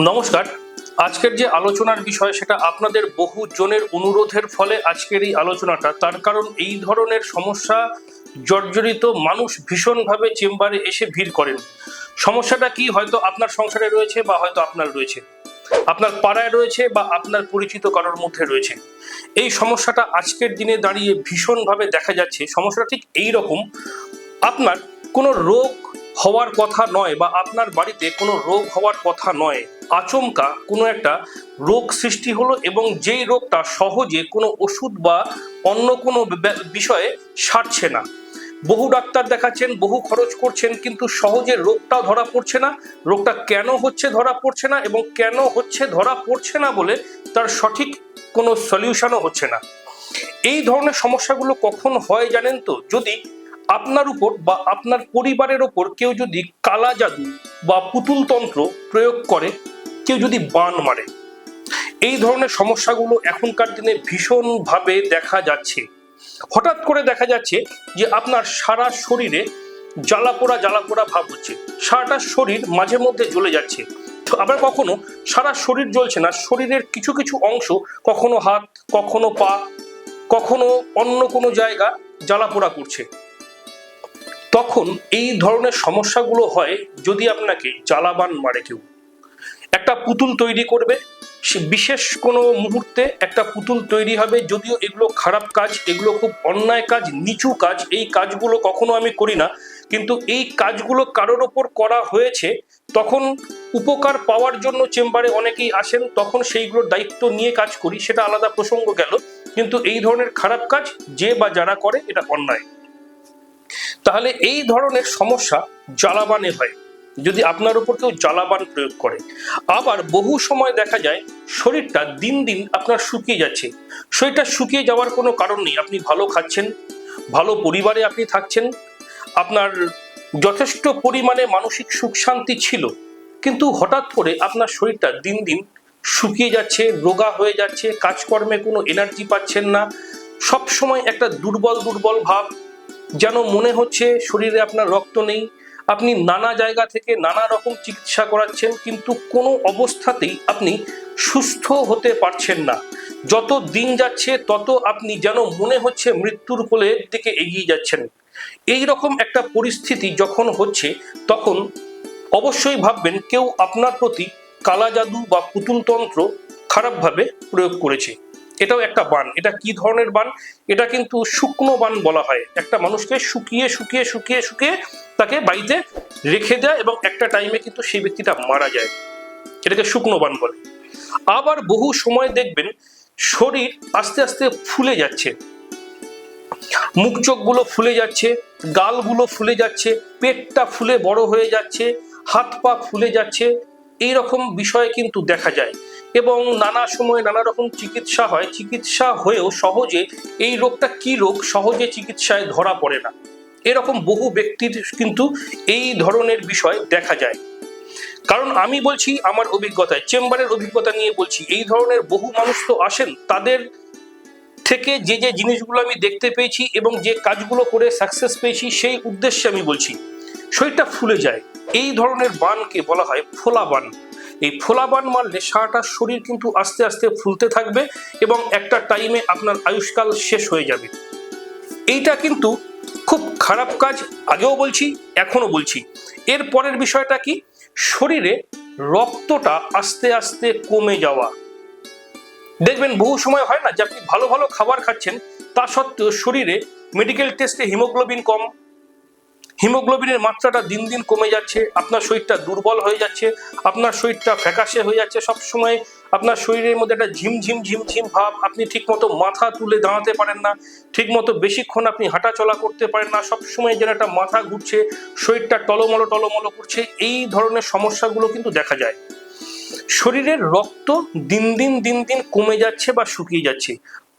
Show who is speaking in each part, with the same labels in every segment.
Speaker 1: নমস্কার। আজকের যে আলোচনার বিষয় সেটা আপনাদের বহু জনের অনুরোধের ফলে আজকের এই আলোচনাটা। তার কারণ এই ধরনের সমস্যা জর্জরিত মানুষ ভীষণভাবে চেম্বারে এসে ভিড় করেন। সমস্যাটা কি? হয়তো আপনার সংসারে রয়েছে বা হয়তো আপনার রয়েছে। আপনার পাড়ায় রয়েছে বা আপনার পরিচিত কারোর মধ্যে রয়েছে। এই সমস্যাটা আজকের দিনে দাঁড়িয়ে ভীষণভাবে দেখা যাচ্ছে। সমস্যাটা ঠিক এই রকম। আপনার কোনো রোগ হওয়ার কথা নয় বা আপনার বাড়িতে কোনো রোগ হওয়ার কথা নয়। আচমকা কোনো একটা রোগ সৃষ্টি হলো এবং যেই রোগটা সহজে কোনো ওষুধ বা অন্য কোনো বিষয়ে সারছে না। বহু ডাক্তার দেখাচ্ছেন, বহু খরচ করছেন, কিন্তু সহজে রোগটা ধরা পড়ছে না। রোগটা কেন হচ্ছে ধরা পড়ছে না এবং কেন হচ্ছে ধরা পড়ছে না বলে তার সঠিক কোনো সলিউশনও হচ্ছে না। এই ধরনের সমস্যাগুলো কখন হয় জানেন তো? যদি আপনার উপর বা আপনার পরিবারের ওপর কেউ যদি কালা জাদু বা পুতুল তন্ত্র প্রয়োগ করে, কেউ যদি বান মারে। এই ধরনের সমস্যাগুলো এখনকার দিনে ভীষণভাবে দেখা যাচ্ছে। হঠাৎ করে দেখা যাচ্ছে যে আপনার সারা শরীরে জ্বালা পোড়া জ্বালা পোড়া ভাব হচ্ছে। সারাটা শরীর মাঝে মধ্যে জ্বলে যাচ্ছে। আবার কখনো সারা শরীর জ্বলছে না, শরীরের কিছু কিছু অংশ কখনো হাত, কখনো পা, কখনো অন্য কোনো জায়গা জ্বালা পোড়া করছে। তখন এই ধরনের সমস্যাগুলো হয় যদি আপনাকে জ্বালাবান মারে কেউ। একটা পুতুল তৈরি করবে, সে বিশেষ কোনো মুহূর্তে একটা পুতুল তৈরি হবে যদিও এগুলো খারাপ কাজ, এগুলো খুব অন্যায় কাজ, নিচু কাজ, এই কাজগুলো কখনো আমি করি না। কিন্তু এই কাজগুলো কারোর ওপর করা হয়েছে, তখন উপকার পাওয়ার জন্য চেম্বারে অনেকেই আসেন, তখন সেইগুলোর দায়িত্ব নিয়ে কাজ করি, সেটা আলাদা প্রসঙ্গ গেল। কিন্তু এই ধরনের খারাপ কাজ যে বা যারা করে, এটা অন্যায়। তাহলে এই ধরনের সমস্যা জ্বালাবানে হয়। যদি আপনার উপর কেউ জ্বালাবান প্রয়োগ করে। আবার বহু সময় দেখা যায়, শরীরটা দিন দিন আপনার শুকিয়ে যাচ্ছে। শরীরটা শুকিয়ে যাওয়ার কোনো কারণ নেই। আপনি ভালো খাচ্ছেন, ভালো পরিবারে আপনি থাকছেন, আপনার যথেষ্ট পরিমাণে মানসিক সুখ শান্তি ছিল। কিন্তু হঠাৎ করে আপনার শরীরটা দিন দিন শুকিয়ে যাচ্ছে, রোগা হয়ে যাচ্ছে, কাজকর্মে কোনো এনার্জি পাচ্ছেন না। সব সময় একটা দুর্বল দুর্বল ভাব যেন মনে হচ্ছে শরীরে আপনার রক্ত নেই। আপনি নানা জায়গা থেকে নানা রকম চিকিৎসা করাচ্ছেন, কিন্তু কোনো অবস্থাতেই আপনি সুস্থ হতে পারছেন না। যত দিন যাচ্ছে, তত আপনি যেন মনে হচ্ছে মৃত্যুর কোলের দিকে এগিয়ে যাচ্ছেন। এই রকম একটা পরিস্থিতি যখন হচ্ছে, তখন অবশ্যই ভাববেন কেউ আপনার প্রতি কালা জাদু বা পুতুলতন্ত্র খারাপভাবে প্রয়োগ করেছে। এটাও একটা বান। এটা কি ধরনের বান? এটা কিন্তু শুকনো বান বলা হয়। একটা মানুষকে শুকিয়ে শুকিয়ে শুকিয়ে শুকিয়ে তাকে বাড়িতে রেখে দেয় এবং একটা টাইমে কিন্তু সেই ব্যক্তিটা মারা যায়। এটাকে শুকনো বান বলে। আবার বহু সময় দেখবেন শরীর আস্তে আস্তে ফুলে যাচ্ছে। মুখ চোখগুলো ফুলে যাচ্ছে, গালগুলো ফুলে যাচ্ছে, পেটটা ফুলে বড় হয়ে যাচ্ছে, হাত পা ফুলে যাচ্ছে। এই রকম বিষয় কিন্তু দেখা যায়। এবং নানা সময় নানা রকম চিকিৎসা হয়। চিকিৎসা হয়েও সহজে এই রোগটা কি রোগ? সহজে চিকিৎসায় ধরা পড়ে না। এরকম বহু ব্যক্তির কিন্তু এই ধরনের বিষয় দেখা যায়। কারণ আমি বলছি আমার অভিজ্ঞতায়, চেম্বারের অভিজ্ঞতা নিয়ে বলছি, এই ধরনের বহু মানুষ তো আসেন, তাদের থেকে যে যে জিনিসগুলো আমি দেখতে পেয়েছি এবং যে কাজগুলো করে সাকসেস পেয়েছি, সেই উদ্দেশ্যে আমি বলছি, শরীরটা ফুলে যায়। এই ধরনের বানকে বলা হয় ফোলা বান। এই ফোলাবান মারলে সারাটা শরীর কিন্তু আস্তে আস্তে ফুলতে থাকবে এবং একটা টাইমে আপনার আয়ুষ্কাল শেষ হয়ে যাবে। এইটা কিন্তু খুব খারাপ কাজ, আগেও বলছি এখনও বলছি। এর পরের বিষয়টা কি? শরীরে রক্তটা আস্তে আস্তে কমে যাওয়া। দেখবেন, বহু সময় হয় না যে আপনি ভালো ভালো খাবার খাচ্ছেন, তা সত্ত্বেও শরীরে মেডিকেল টেস্টে হিমোগ্লোবিন কম হিমোগ্লোবিনের মাত্রাটা দিন দিন কমে যাচ্ছে, আপনার শরীরটা দুর্বল হয়ে যাচ্ছে, আপনার শরীরটা ফ্যাকাশে হয়ে যাচ্ছে সব সময় আপনার শরীরের মধ্যে একটা ঝিমঝিম ঝিমঝিম ভাব, আপনি ঠিকমতো মাথা তুলে দাঁড়াতে পারেন না, ঠিকমতো বেশিক্ষণ আপনি হাঁটাচলা করতে পারেন না সব সময় যেন একটা মাথা ঘুরছে, শরীরটা টলমলো টলমলো করছে, এই ধরনের সমস্যাগুলো কিন্তু দেখা যায়। শরীরের রক্ত দিন দিন দিন দিন কমে যাচ্ছে বা শুকিয়ে যাচ্ছে।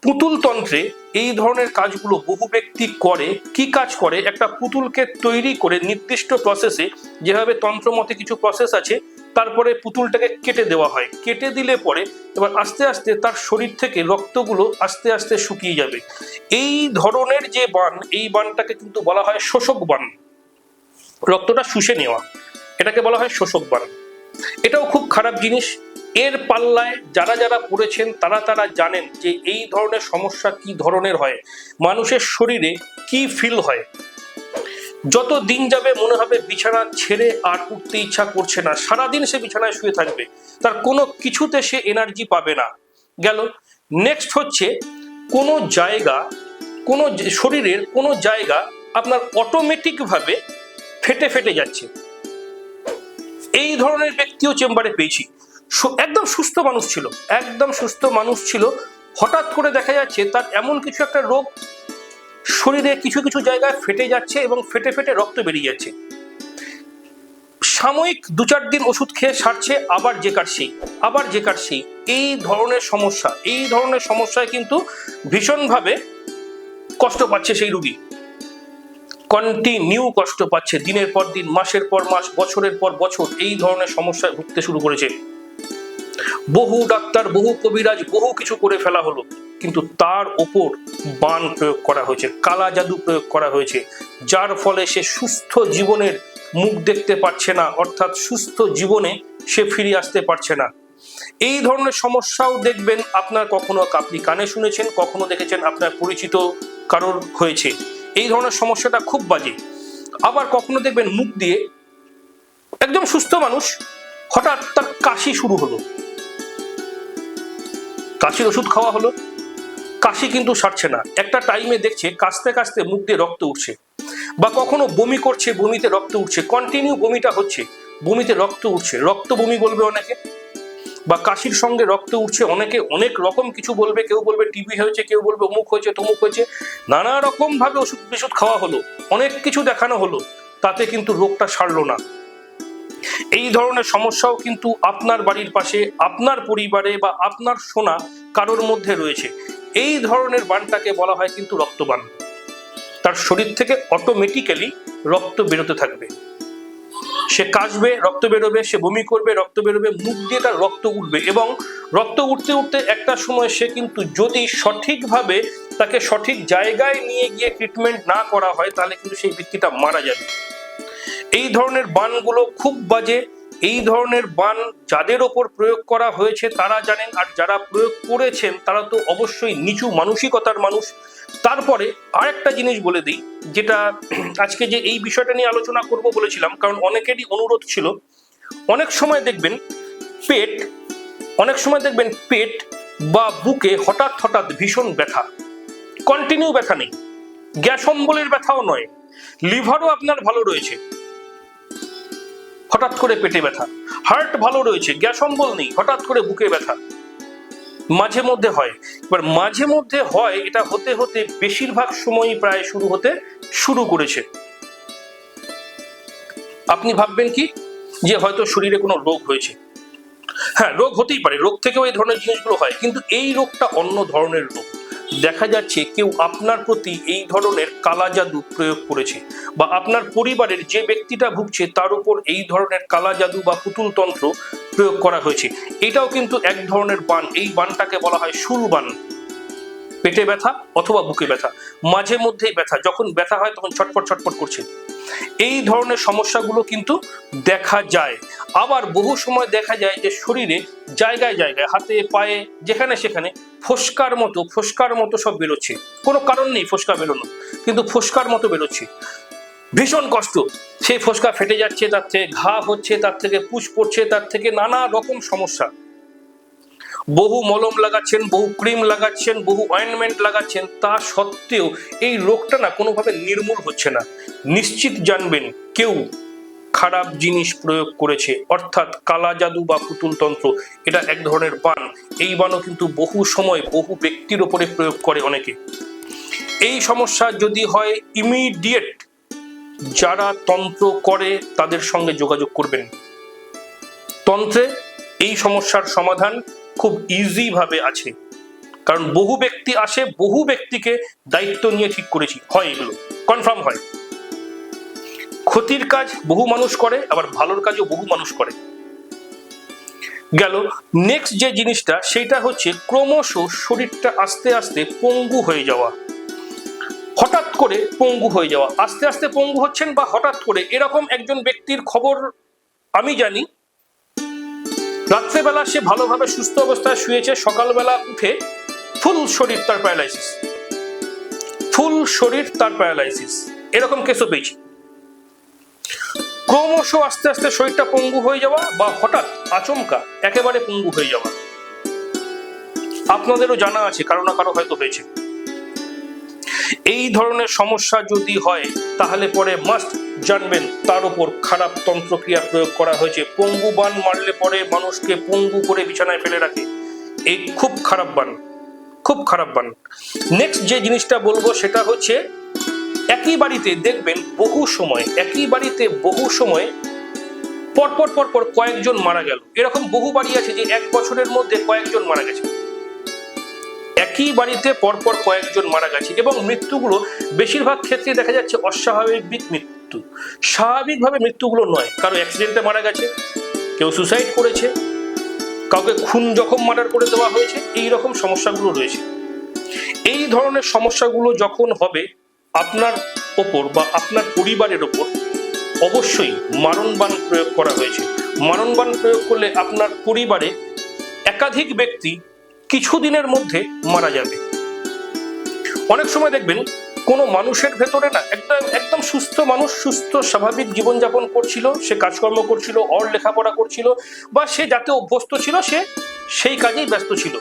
Speaker 1: পুতুল তন্ত্রে এই ধরনের কাজগুলো বহু ব্যক্তি করে, কি কাজ করে? একটা পুতুলকে তৈরি করে নির্দিষ্ট প্রসেসে যেভাবে তন্ত্রমতে কিছু প্রসেস আছে, তারপরে পুতুলটাকে কেটে দেওয়া হয়। কেটে দিলে পরে এবার আস্তে আস্তে তার শরীর থেকে রক্তগুলো আস্তে আস্তে শুকিয়ে যাবে। এই ধরনের যে বান, এই বানটাকে কিন্তু বলা হয় শোষক বান। রক্তটা শুষে নেওয়া। এটাকে বলা হয় শোষক বান। এটাও খুব খারাপ জিনিস। এর পাল্লায় যারা যারা পড়েছেন, তারা তারা জানেন যে এই ধরনের সমস্যা কি ধরনের হয়, মানুষের শরীরে কি ফিল হয়। যত দিন যাবে মনে হবে বিছানা ছেড়ে আর উঠতে ইচ্ছা করছে না, সারাদিন সে বিছানায় শুয়ে থাকবে, তার কোনো কিছুতে সে এনার্জি পাবে না। গেল নেক্সট হচ্ছে কোনো জায়গা, কোনো শরীরের কোনো জায়গা আপনার অটোমেটিকভাবে ফেটে ফেটে যাচ্ছে। এই ধরনের ব্যক্তিও চেম্বারে পেয়েছি। একদম সুস্থ মানুষ ছিল, একদম সুস্থ মানুষ ছিল। হঠাৎ করে দেখা যাচ্ছে তার এমন কিছু একটা রোগ শরীরে কিছু কিছু জায়গায় ফেটে যাচ্ছে এবং ফেটে ফেটে রক্ত বেরিয়ে যাচ্ছে। সাময়িক দু চার দিন ওষুধ খেয়ে সারছে, আবার যে কার সেই, আবার যে কার সেই। এই ধরনের সমস্যা, এই ধরনের সমস্যায় কিন্তু ভীষণভাবে কষ্ট পাচ্ছে সেই রুগী। কন্টিনিউ কষ্ট পাচ্ছে, দিনের পর দিন, মাসের পর মাস, বছরের পর বছর এই ধরনের সমস্যায় ভুগতে শুরু করেছে। বহু ডাক্তার, বহু কবিরাজ, বহু কিছু করে ফেলা হলো। কিন্তু তার ওপর বান প্রয়োগ করা হয়েছে, কালা জাদু প্রয়োগ করা হয়েছে, যার ফলে সে সুস্থ জীবনের মুখ দেখতে পারছে না, অর্থাৎ সুস্থ জীবনে সে ফিরে আসতে পারছে না। এই ধরনের সমস্যাও দেখবেন আপনার কখনো আপনি কানে শুনেছেন, কখনো দেখেছেন আপনার পরিচিত কারোর হয়েছে। এই ধরনের সমস্যাটা খুব বাজে। আবার কখনো দেখবেন মুখ দিয়ে একদম সুস্থ মানুষ হঠাৎ তার কাশি শুরু হলো। কাশির ওষুধ খাওয়া হলো। কাশি কিন্তু সারছে না। একটা টাইমে দেখছে কাশতে কাশতে মুখ দিয়ে রক্ত উঠছে। বা কখনো বমি করছে, বমিতে রক্ত উঠছে। কন্টিনিউ বমিটা হচ্ছে। বমিতে রক্ত উঠছে। রক্ত বমি বলবে অনেকে। বা কাশির সঙ্গে রক্ত উঠছে অনেকে। অনেক রকম কিছু বলবে। কেউ বলবে টিবি হয়েছে, কেউ বলবে অমুক হয়েছে, তমুক হয়েছে। নানা রকম ভাবে ওষুধ বিষুধ খাওয়া হলো। অনেক কিছু দেখানো হলো। তাতে কিন্তু রোগটা সারলো না। এই ধরনের সমস্যাও কিন্তু আপনার বাড়ির পাশে, আপনার পরিবারে বা আপনার শোনা কারোর মধ্যে রয়েছে। এই ধরনের বানটাকে বলা হয় কিন্তু রক্তবান। তার শরীর থেকে অটোমেটিক্যালি রক্ত বেরোতে থাকবে। সে কাশবে, রক্ত বেরোবে, সে বমি করবে, রক্ত বেরোবে, মুখ দিয়ে তার রক্ত উঠবে এবং রক্ত উঠতে উঠতে একটা সময় সে কিন্তু যদি সঠিকভাবে তাকে সঠিক জায়গায় নিয়ে গিয়ে ট্রিটমেন্ট না করা হয়, তাহলে কিন্তু সেই ব্যক্তিটা মারা যাবে। এই ধরনের বানগুলো খুব বাজে। এই ধরনের বান যাদের ওপর প্রয়োগ করা হয়েছে তারা জানেন, আর যারা প্রয়োগ করেছেন তারা তো অবশ্যই নিচু মানসিকতার মানুষ। তারপরে আরেকটা জিনিস বলে দিই, যেটা আজকে যে এই বিষয়টা নিয়ে আলোচনা করব বলেছিলাম, কারণ অনেকেরই অনুরোধ ছিল। অনেক সময় দেখবেন পেট, অনেক সময় দেখবেন পেট বা বুকে হঠাৎ হঠাৎ ভীষণ ব্যথা। কন্টিনিউ ব্যথা নেই। গ্যাস অম্বলের ব্যথাও নয়। লিভারও আপনার ভালো রয়েছে। হঠাৎ করে পেটে ব্যথা। হার্ট ভালো রয়েছে, গ্যাস অম্বল নেই, হঠাৎ করে বুকে ব্যথা। মাঝে মধ্যে হয়। এবার মাঝে মধ্যে হয়, এটা হতে হতে বেশিরভাগ সময়ই প্রায় শুরু হতে শুরু করেছে। আপনি ভাববেন কি? যে হয়তো শরীরে কোনো রোগ হয়েছে। হ্যাঁ রোগ হতেই পারে, রোগ থেকেও এই ধরনের জিনিসগুলো হয়, কিন্তু এই রোগটা অন্য ধরনের রোগ। দেখা যাচ্ছে কেউ আপনার প্রতি এই ধরনের কালা জাদু প্রয়োগ করেছে বা আপনার পরিবারের যে ব্যক্তিটা ভুগছে তার উপর এই ধরনের কালা জাদু বা পুতুল তন্ত্র প্রয়োগ করা হয়েছে। এটাও কিন্তু এক ধরনের বান। এই বানটাকে বলা হয় শুল বান। পেটে ব্যথা অথবা বুকে ব্যথা, মাঝে মধ্যেই ব্যথা, যখন ব্যথা হয় তখন ছটপট ছটপট করছে। এই ধরনের সমস্যাগুলো কিন্তু দেখা যায়। আবার বহু সময় দেখা যায় যে শরীরে জায়গায় জায়গায়, হাতে, পায়ে, যেখানে সেখানে ফোসকার মতো ফোসকার মতো সব বেরোচ্ছে। কোনো কারণ নেই ফোসকা বেরোনো কিন্তু ফোসকার মতো বেরোচ্ছে। ভীষণ কষ্ট। সেই ফোসকা ফেটে যাচ্ছে, তার থেকে ঘা হচ্ছে, তার থেকে পুষ পড়ছে, তার থেকে নানা রকম সমস্যা। বহু মলম লাগাচ্ছেন, বহু ক্রিম লাগাচ্ছেন, বহু অয়েনমেন্ট লাগাচ্ছেন, তা সত্ত্বেও এই রোগটা না কোনোভাবে নির্মূল হচ্ছে না। নিশ্চিত জানবেন কেউ খারাপ জিনিস প্রয়োগ করেছে, অর্থাৎ কালা জাদু বা পুতুল তন্ত্র, এটা এক ধরনের বান। এই বানও কিন্তু বহু সময় বহু ব্যক্তির ওপরে প্রয়োগ করে অনেকে। এই সমস্যা যদি হয় ইমিডিয়েট যারা তন্ত্র করে, তাদের সঙ্গে যোগাযোগ করবেন। তন্ত্রে এই সমস্যার সমাধান খুব ইজি ভাবে আছে। কারণ বহু ব্যক্তি আসে, বহু ব্যক্তিকে দায়িত্ব নিয়ে ঠিক করেছি। হয় এগুলো। কনফার্ম হয়। ক্ষতির কাজ বহু মানুষ করে, আবার ভালোর কাজও বহু মানুষ করে। গেল নেক্সট যে জিনিসটা, সেটা হচ্ছে ক্রমশ শরীরটা আস্তে আস্তে পঙ্গু হয়ে যাওয়া। হঠাৎ করে পঙ্গু হয়ে যাওয়া। আস্তে আস্তে পঙ্গু হচ্ছেন বা হঠাৎ করে, এরকম একজন ব্যক্তির খবর আমি জানি রাত্রেবেলা সে ভালোভাবে সুস্থ অবস্থায় শুয়েছে। সকালবেলা উঠে ফুল শরীর তার প্যারালাইসিস। ফুল শরীর তার প্যারালাইসিস। এরকম কেসও পেয়েছি ক্রমশ আস্তে আস্তে শরীরটা পঙ্গু হয়ে যাওয়া বা হঠাৎ আচমকা একেবারে পঙ্গু হয়ে যাওয়া। আপনাদেরও জানা আছে, কারও না কারও হয়তো হয়েছে। এই ধরনের সমস্যা যদি হয়, তাহলে পরে মাস্ট জানবেন, তার উপর খারাপ তন্ত্রক্রিয়া প্রয়োগ করা হয়েছে। পঙ্গু বান মারলে পরে মানুষকে পঙ্গু করে বিছানায় ফেলে রাখে। এই খুব খারাপ বান, খুব খারাপ বান। নেক্সট যে জিনিসটা বলব সেটা হচ্ছে, একই বাড়িতে দেখবেন বহু সময়, একই বাড়িতে বহু সময় পরপর পরপর কয়েকজন মারা গেল। এরকম বহু বাড়ি আছে যে এক বছরের মধ্যে কয়েকজন মারা গেছে। একই বাড়িতে পরপর কয়েকজন মারা গেছে এবং মৃত্যুগুলো বেশিরভাগ ক্ষেত্রে দেখা যাচ্ছে অস্বাভাবিক মৃত্যু স্বাভাবিকভাবে মৃত্যুগুলো নয়। কারও অ্যাক্সিডেন্টে মারা গেছে, কেউ সুসাইড করেছে, কাউকে খুন জখম মার্ডার করে দেওয়া হয়েছে এই রকম সমস্যাগুলো রয়েছে। এই ধরনের সমস্যাগুলো যখন হবে, আপনার ওপর বা আপনার পরিবারের ওপর অবশ্যই মারণবান প্রয়োগ করা হয়েছে। মারণবান প্রয়োগ করলে আপনার পরিবারে একাধিক ব্যক্তি কিছুদিনের মধ্যে মারা যাবে। অনেক সময় দেখবেন কোনো মানুষের ভেতরে না একটা একদম সুস্থ মানুষ, সুস্থ স্বাভাবিক জীবনযাপন করছিল, সে কাজকর্ম করছিল অর লেখাপড়া করছিল, বা সে যাতে অভ্যস্ত ছিল, সে সেই কাজেই ব্যস্ত ছিল।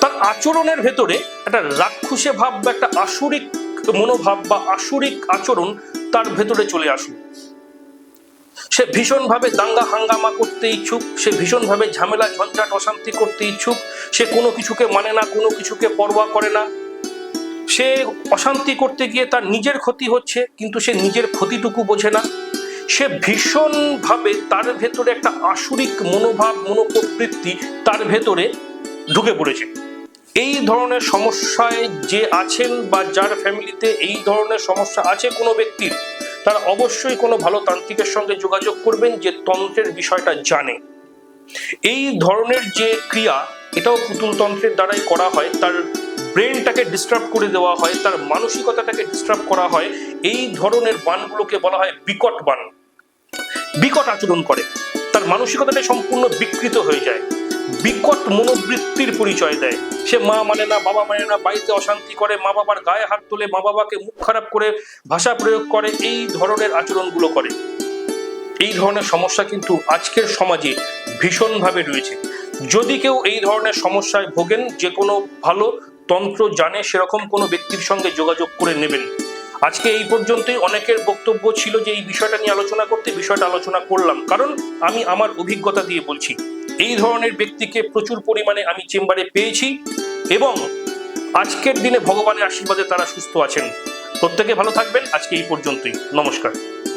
Speaker 1: তার আচরণের ভেতরে একটা রাক্ষুসে ভাব বা একটা আসরিক মনোভাব বা আসরিক আচরণ তার ভেতরে চলে আসুন সে ভীষণভাবে দাঙ্গা হাঙ্গামা করতে ইচ্ছুক, সে ভীষণভাবে ঝামেলা, ঝঞ্ঝাট, অশান্তি করতে ইচ্ছুক, সে কোনো কিছুকে মানে না, কোনো কিছুকে পরোয়া করে না। সে অশান্তি করতে গিয়ে তার নিজের ক্ষতি হচ্ছে, কিন্তু সে নিজের ক্ষতিটুকু বোঝে না। সে ভীষণভাবে তার ভেতরে একটা আসুরিক মনোভাব, মনোপ্রবৃত্তি তার ভেতরে ঢুকে পড়েছে। এই ধরনের সমস্যায় যে আছেন বা যার ফ্যামিলিতে এই ধরনের সমস্যা আছে কোনো ব্যক্তির, তারা অবশ্যই কোনো ভালো তান্ত্রিকের সঙ্গে যোগাযোগ করবেন যে তন্ত্রের বিষয়টা জানে। এই ধরনের যে ক্রিয়া, এটাও পুতুল তন্ত্রের দ্বারাই করা হয়। তার ব্রেনটাকে ডিস্টার্ব করে দেওয়া হয়, তার মানসিকতাটাকে ডিস্টার্ব করা হয়, এই ধরনের বানগুলোকে বলা হয় বিকট বান। বিকট আচরণ করে। তার মানসিকতাটা সম্পূর্ণ বিকৃত হয়ে যায়। বিকট মনোবৃত্তির পরিচয় দেয়। সে মা মানে না, বাবা মানে না, বাড়িতে অশান্তি করে, মা বাবার গায়ে হাত তোলে, মা বাবাকে মুখ খারাপ করে, ভাষা প্রয়োগ করে, এই ধরনের আচরণগুলো করে। এই ধরনের সমস্যা কিন্তু আজকের সমাজে ভীষণভাবে রয়েছে। যদি কেউ এই ধরনের সমস্যায় ভোগেন, যে কোনো ভালো তন্ত্র জানে সেরকম কোনো ব্যক্তির সঙ্গে যোগাযোগ করে নেবেন। আজকে এই পর্যন্তই। অনেকের বক্তব্য ছিল যে এই বিষয়টা নিয়ে আলোচনা করতে বিষয়টা আলোচনা করলাম। কারণ আমি আমার অভিজ্ঞতা দিয়ে বলছি, এই ধরনের ব্যক্তিকে প্রচুর পরিমাণে আমি চেম্বারে পেয়েছি এবং আজকের দিনে ভগবানের আশীর্বাদে তারা সুস্থ আছেন। প্রত্যেকে ভালো থাকবেন। আজকে এই পর্যন্তই। নমস্কার।